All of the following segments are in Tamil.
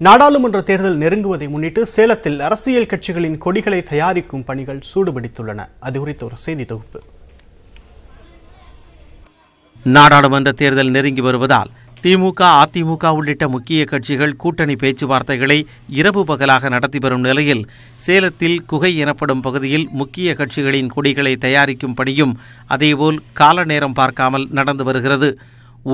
நாடாளுமன்ற தேர்தல் நெருங்குவதை முன்னிட்டு சேலத்தில் அரசியல் கட்சிகளின் கொடிகளை தயாரிக்கும் பணிகள் சூடுபிடித்துள்ளன. அது குறித்த ஒரு செய்தி தொகுப்பு. நாடாளுமன்ற தேர்தல் நெருங்கி வருவதால் திமுக அதிமுக உள்ளிட்ட முக்கிய கட்சிகள் கூட்டணி பேச்சுவார்த்தைகளை இரவு பகலாக நடத்தி வரும் நிலையில் சேலத்தில் குகை எனப்படும் பகுதியில் முக்கிய கட்சிகளின் கொடிகளை தயாரிக்கும் பணியும் அதேபோல் கால நேரம் பார்க்காமல் நடந்து வருகிறது.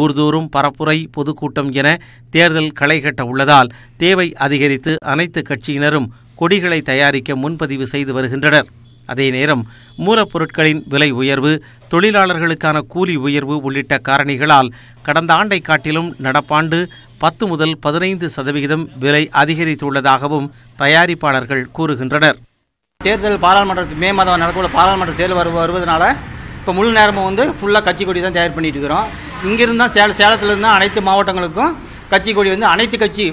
ஊர்தோறும் பரப்புரை பொதுக்கூட்டம் என தேர்தல் களைகட்ட உள்ளதால் தேவை அதிகரித்து அனைத்து கட்சியினரும் கொடிகளை தயாரிக்க முன்பதிவு செய்து வருகின்றனர். அதே நேரம் மூலப்பொருட்களின் விலை உயர்வு தொழிலாளர்களுக்கான கூலி உயர்வு உள்ளிட்ட காரணிகளால் கடந்த ஆண்டை காட்டிலும் நடப்பாண்டு பத்து முதல் பதினைந்து சதவிகிதம் விலை அதிகரித்துள்ளதாகவும் தயாரிப்பாளர்கள் கூறுகின்றனர். தேர்தல் பாராளுமன்றத்தில் மே மாதம் நடக்கவுள்ள பாராளுமன்ற தேர்தல் வருவதனால இப்போ முழு நேரமும் வந்து ஃபுல்லாக கட்சி கொடி தான் தயார் பண்ணிட்டு இருக்கிறோம். இங்கிருந்து தான் சேல சேலத்துலேருந்து தான் அனைத்து மாவட்டங்களுக்கும் கட்சி கொடி வந்து அனைத்து கட்சி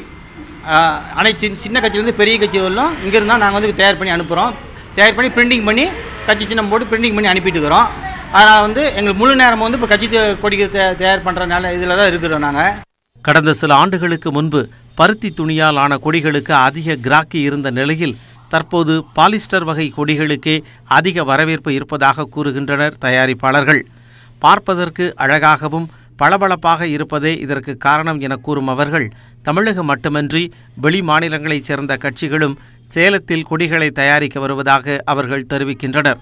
அனைத்து சின்ன- கட்சியிலேருந்து பெரிய கட்சி வரலும் இங்கிருந்து தான் நாங்கள் வந்து தயார் பண்ணி அனுப்புகிறோம் தயார் பண்ணி பிரிண்டிங் பண்ணி கட்சி சின்னம் போட்டு பிரிண்டிங் பண்ணி அனுப்பிட்டு இருக்கிறோம். அதனால் வந்து எங்களுக்கு முழு நேரமும் வந்து இப்போ கட்சி கொடிக்கு தயார் பண்ணுறதுனால இதில் தான் இருக்கிறோம் நாங்கள் கடந்த சில ஆண்டுகளுக்கு முன்பு பருத்தி துணியால் ஆன கொடிகளுக்கு அதிக கிராக்கி இருந்த நிலையில் தற்போது பாலிஸ்டர் வகை கொடிகளுக்கே அதிக வரவேற்பு இருப்பதாக கூறுகின்றனர் தயாரிப்பாளர்கள். பார்ப்பதற்கு அழகாகவும் பளபளப்பாக இருப்பதே இதற்கு காரணம் என கூறும் அவர்கள் தமிழகம் மட்டுமன்றி வெளி மாநிலங்களைச் சேர்ந்த கட்சிகளும் சேலத்தில் கொடிகளை தயாரிக்க வருவதாக அவர்கள் தெரிவிக்கின்றனர்.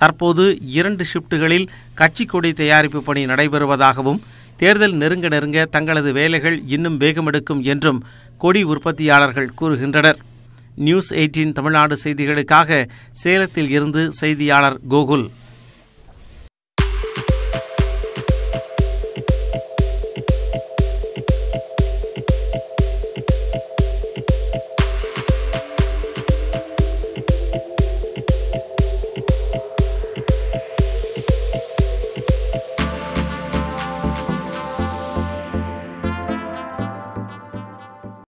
தற்போது இரண்டு ஷிப்டுகளில் கட்சி கொடி தயாரிப்பு பணி நடைபெறுவதாகவும் தேர்தல் நெருங்க நெருங்க தங்களது வேலைகள் இன்னும் வேகமெடுக்கும் என்றும் கொடி உற்பத்தியாளர்கள் கூறுகின்றனர். நியூஸ் எயிட்டீன் தமிழ்நாடு செய்திகளுக்காக சேலத்தில் இருந்து செய்தியாளர் கோகுல்.